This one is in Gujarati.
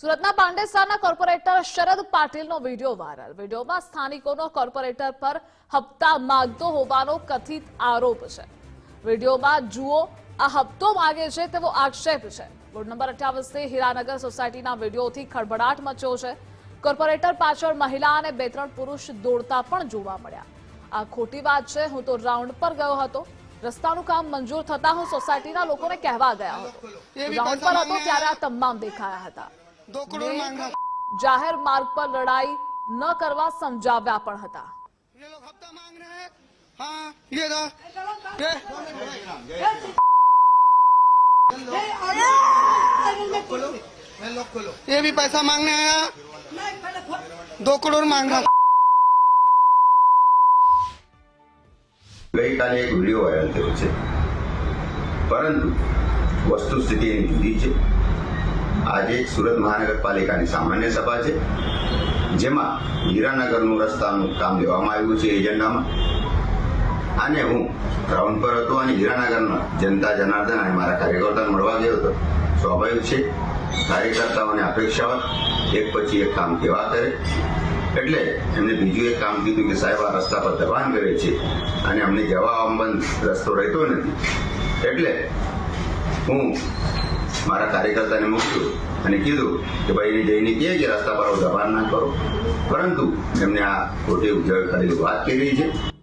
સુરતના પાંડેસરાના કોર્પોરેટર શરદ પાટીલનો વીડિયો વાયરલ. વિડીયોમાં સ્થાનિકોનો કોર્પોરેટર પર હપ્તા માગતો હોવાનો કથિત આરોપ છે. વિડીયોમાં જુઓ આ હપ્તો માગે છે તેવો આક્ષેપ છે. વોર્ડ નંબર અઠ્યાવીસથી હીરાનગર સોસાયટીના વિડીયોથી ખળભળાટ મચ્યો છે. કોર્પોરેટર પાછળ મહિલા અને બે ત્રણ પુરુષ દોડતા પણ જોવા મળ્યા. આ ખોટી વાત છે હું તો રાઉન્ડ પર ગયો હતો. રસ્તાનું કામ મંજૂર થતા હું સોસાયટીના લોકોને કહેવા ગયા હતો. રાઉન્ડ પર હતો ત્યારે આ તમામ દેખાયા હતા. જાહેર માર્ગ પર લડાઈ ન કરવા સમજાવ્યા પણ હતા ये लोग हफ्ता मांग रहे हैं हाँ ये रहा ये ये भी पैसा मांगने आया दो करोड़ मांग रहा ગઈકાલે એક વિડીયો વાયરલ થયો છે પરંતુ વસ્તુસ્થિતિ એની જુદી છે આજે સુરત મહાનગરપાલિકાની સામાન્ય સભા છે, જેમાં હીરાનગરનું રસ્તાનું કામ લેવામાં આવ્યું છે એજન્ડામાં. અને હું ગ્રાઉન્ડ પર હતો અને હીરાનગરના જનતા જનાર્દન અને મારા કાર્યકર્તાને મળવા ગયો હતો. સ્વાભાવિક છે કાર્યકર્તાઓને અપેક્ષા એક પછી એક કામ કેવા કરે. એટલે એમને બીજું એક કામ કીધું કે સાહેબ, આ રસ્તા પર દબાણ કરે છે. અને અમને જવા અંબંધ બંધ રસ્તો રહેતો નથી. એટલે હું મારા કાર્યકર્તાને મૂક્યો અને કીધું કે ભાઈ જઈને કહે કે રસ્તા પર દબાણ ના કરો. પરંતુ એમને આ ખોટી ઉજવણી કરેલી વાત કરી છે.